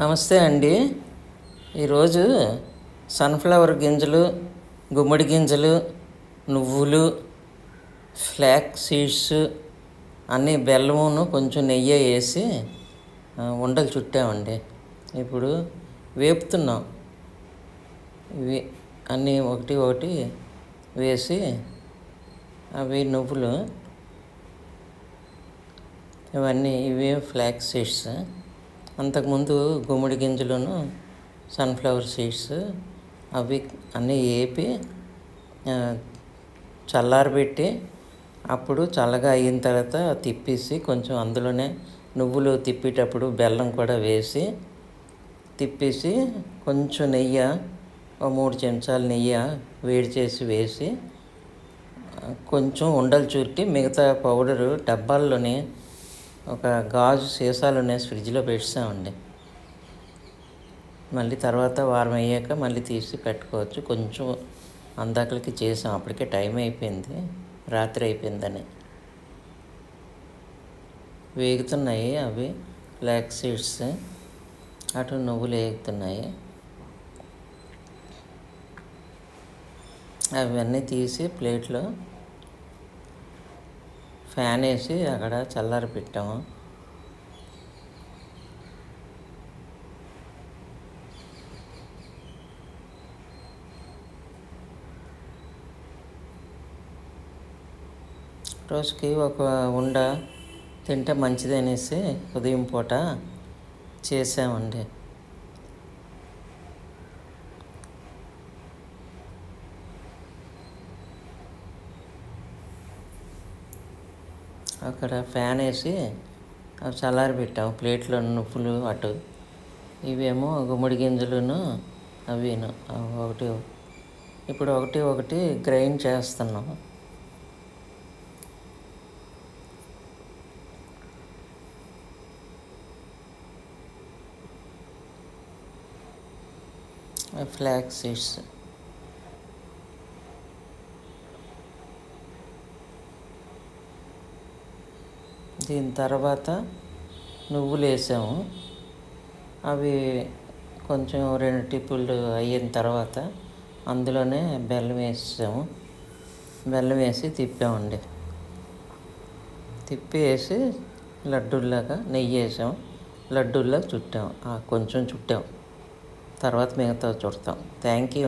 నమస్తే అండి. ఈరోజు సన్ఫ్లవర్ గింజలు గుమ్మడి గింజలు నువ్వులు ఫ్లాక్ సీడ్స్ అన్నీ బెల్లమును కొంచెం నెయ్యి వేసి ఉండలు చుట్టామండి. ఇప్పుడు వేపుతున్నాం. ఇవి అన్నీ ఒకటి ఒకటి వేసి అవి నువ్వులు ఇవన్నీ ఇవే ఫ్లాక్ సీడ్స్. అంతకుముందు గుమ్మడి గింజలను సన్ఫ్లవర్ సీడ్స్ అవి అన్నీ వేపి చల్లారబెట్టి అప్పుడు చల్లగా అయిన తర్వాత తిప్పేసి కొంచెం అందులోనే నువ్వులు తిప్పేటప్పుడు బెల్లం కూడా వేసి తిప్పేసి కొంచెం నెయ్యి ఒక మూడు చెంచాలు నెయ్యి వేడి చేసి వేసి కొంచెం ఉండలు చుట్టి మిగతా పౌడరు డబ్బాల్లోని ఒక గాజు సీసాలు ఉన్నాయి ఫ్రిడ్జ్లో పెట్టామండి మళ్ళీ తర్వాత వారం అయ్యాక మళ్ళీ తీసి పెట్టుకోవచ్చు. కొంచెం అందాకలకి చేసాం. అప్పటికే టైం అయిపోయింది. రాత్రి అయిపోయిందని. వేగుతున్నాయి అవి. ఫ్లాక్ సీడ్స్ అటు నువ్వులు వేగుతున్నాయి. అవన్నీ తీసి ప్లేట్లో ఫ్యాన్ వేసి అక్కడ చల్లారి పెట్టాము. రోజుకి ఒక ఉండ తింటే మంచిది అనేసి ఉదయం పూట చేసామండి. అక్కడ ఫ్యాన్ వేసి అవి చల్లారి పెట్టాము ప్లేట్లో నువ్వులు అటు. ఇవేమో గుమ్మడి గింజలును అవిను అవి ఒకటి. ఇప్పుడు ఒకటి ఒకటి గ్రైండ్ చేస్తున్నాము ఫ్లాక్ సీడ్స్. దీని తర్వాత నువ్వులు వేసాము. అవి కొంచెం రెండు టిప్పులు అయిన తర్వాత అందులోనే బెల్లం వేసాము. బెల్లం వేసి తిప్పామండి. తిప్పి వేసి లడ్డూల్లాగా నెయ్యి వేసాం లడ్డూల్లాగా చుట్టాం కొంచెం చుట్టాం తర్వాత మిగతా చుడతాం. Thank you